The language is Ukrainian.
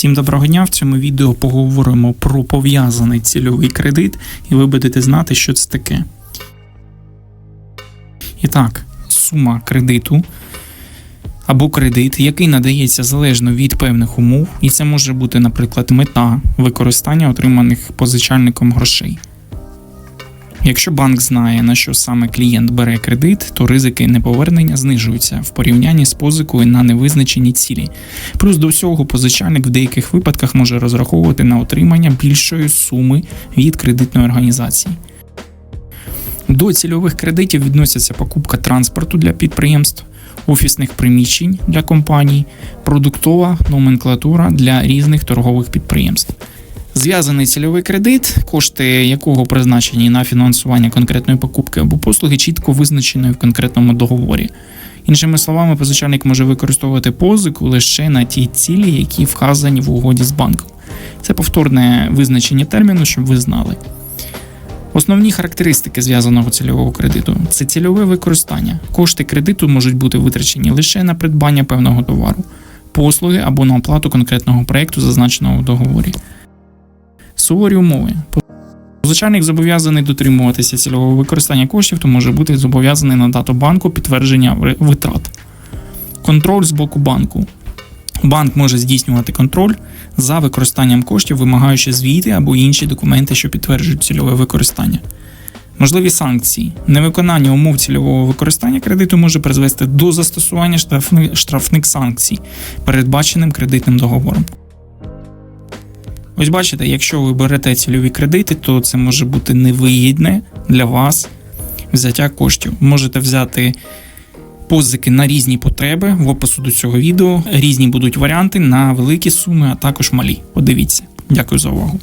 Всім доброго дня! В цьому відео поговоримо про пов'язаний цільовий кредит, і ви будете знати, що це таке. І так, сума кредиту або кредит, який надається залежно від певних умов, і це може бути, наприклад, мета використання отриманих позичальником грошей. Якщо банк знає, на що саме клієнт бере кредит, то ризики неповернення знижуються в порівнянні з позикою на невизначені цілі. Плюс до всього позичальник в деяких випадках може розраховувати на отримання більшої суми від кредитної організації. До цільових кредитів відносяться покупка транспорту для підприємств, офісних приміщень для компаній, продуктова номенклатура для різних торгових підприємств. Зв'язаний цільовий кредит, кошти якого призначені на фінансування конкретної покупки або послуги, чітко визначеної в конкретному договорі. Іншими словами, позичальник може використовувати позику лише на ті цілі, які вказані в угоді з банком. Це повторне визначення терміну, щоб ви знали. Основні характеристики зв'язаного цільового кредиту це цільове використання. Кошти кредиту можуть бути витрачені лише на придбання певного товару, послуги або на оплату конкретного проєкту, зазначеного в договорі. Суворі умови. Позичальник зобов'язаний дотримуватися цільового використання коштів, то може бути зобов'язаний надати банку підтвердження витрат. Контроль з боку банку. Банк може здійснювати контроль за використанням коштів, вимагаючи звіти або інші документи, що підтверджують цільове використання. Можливі санкції. Невиконання умов цільового використання кредиту може призвести до застосування штрафних, штрафних санкцій, передбаченим кредитним договором. Ось бачите, якщо ви берете цільові кредити, то це може бути невигідне для вас взяття коштів. Можете взяти позики на різні потреби в опису до цього відео. Різні будуть варіанти на великі суми, а також малі. Подивіться. Дякую за увагу.